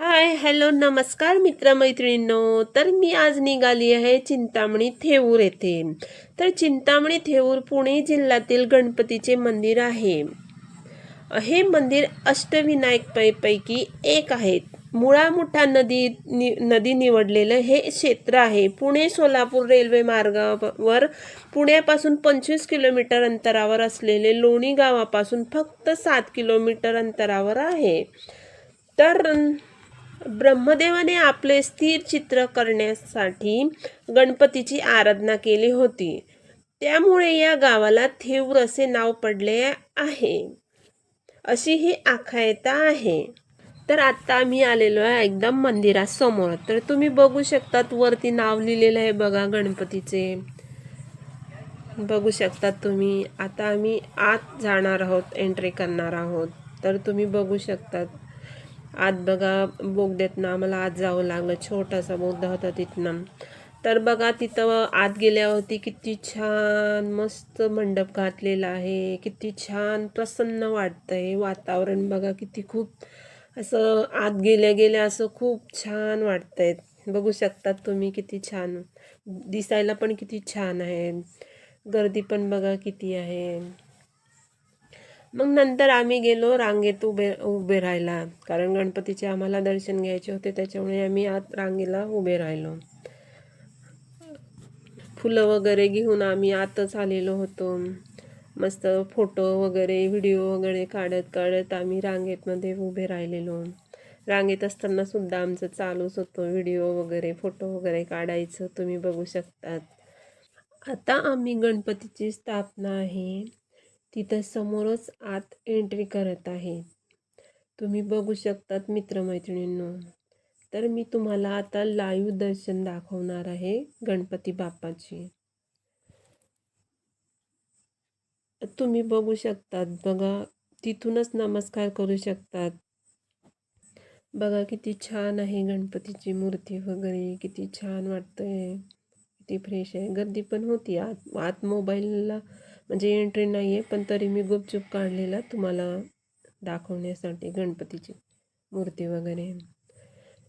Hi hello नमस्कार मित्रमैत्रिणींनो. तर मी आज निघाली आहे चिंतामणी थेऊर येथे. तर चिंतामणी थेऊर पुणे जिल्ह्यातील गणपतीचे मंदिर आहे. हे मंदिर अष्टविनायक पैकी एक आहे. मुळामुठा नदी नि नदी निवडलेलं हे क्षेत्र आहे. पुणे सोलापूर रेल्वे मार्गावर पुण्यापासून पंचवीस किलोमीटर अंतरावर असलेले लोणी गावापासून फक्त सात किलोमीटर अंतरावर आहे. तर ब्रह्मदेवाने आपले स्थिर चित्र करण्यासाठी गणपतीची आराधना केली होती. त्यामुळे या गावाला थेऊर असे नाव पडले आहे. अशी ही आख्यायिका आहे. तर आत्ता आम्ही आलेलो आहे एकदम मंदिरासमोर. तर तुम्ही बघू शकतात वरती नाव लिहिलेलं आहे बघा गणपतीचे. बघू शकतात तुम्ही. आता आम्ही आत जाणार आहोत एंट्री करणार आहोत. तर तुम्ही बघू शकतात. आत बघा बोगद्यातनं आम्हाला आत जावं लागलं. छोटासा बोगदा होता तिथनं. तर बघा तिथं आत गेल्यावरती किती छान मस्त मंडप घातलेला आहे. किती छान प्रसन्न वाटतंय वातावरण. बघा किती खूप असं आत गेल्या गेल्या असं खूप छान वाटतंय. बघू शकतात तुम्ही किती छान. दिसायला पण किती छान आहे. गर्दी पण बघा किती आहे. मग नंतर आम्ही गेलो रांगेत उभे उभे राहायला. कारण गणपतीचे आम्हाला दर्शन घ्यायचे होते त्याच्यामुळे आम्ही आत रांगेला उभे राहिलो. फुलं वगैरे घेऊन आम्ही आतच आलेलो होतो. मस्त फोटो वगैरे व्हिडिओ वगैरे काढत काढत आम्ही रांगेतमध्ये उभे राहिलेलो. रांगेत असताना सुद्धा आमचं चालूच होतं व्हिडिओ वगैरे फोटो वगैरे काढायचं तुम्ही बघू शकतात. आता आम्ही गणपतीची स्थापना आहे. तिथं समोरच आत एंट्री करत आहे. तुम्ही बघू शकतात मित्रमैत्रिणींनो. तर मी तुम्हाला आता लाईव्ह दर्शन दाखवणार आहे गणपती बाप्पाची. तुम्ही बघू शकतात बघा तिथूनच नमस्कार करू शकतात. बघा किती छान आहे गणपतीची मूर्ती वगैरे किती छान वाटतंय किती फ्रेश आहे. गर्दी पण होती आत आत मोबाईलला म्हणजे एंट्री नाही आहे पण तरी मी गुपचूप काढलेला तुम्हाला दाखवण्यासाठी गणपतीची मूर्ती वगैरे.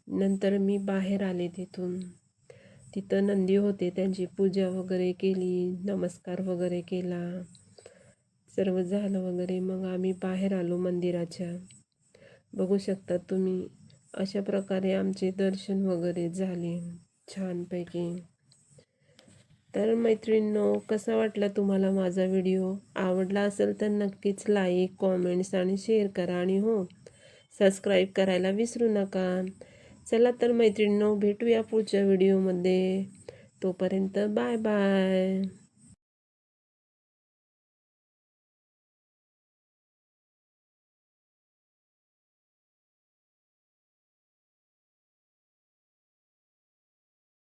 नंतर मी बाहेर आले तिथून. तिथं नंदी होते त्यांची पूजा वगैरे केली नमस्कार वगैरे केला. सर्व झालं वगैरे मग आम्ही बाहेर आलो मंदिराच्या. बघू शकता तुम्ही अशा प्रकारे आमचे दर्शन वगैरे झाले छानपैकी. तर मैत्रिणींनो कसा वाटला तुम्हाला माझा व्हिडिओ? आवडला असेल तर नक्कीच लाईक कॉमेंट्स आणि शेअर करा आणि हो सबस्क्राईब करायला विसरू नका. चला तर मैत्रिणींनो भेटूया पुढच्या व्हिडिओमध्ये तोपर्यंत बाय बाय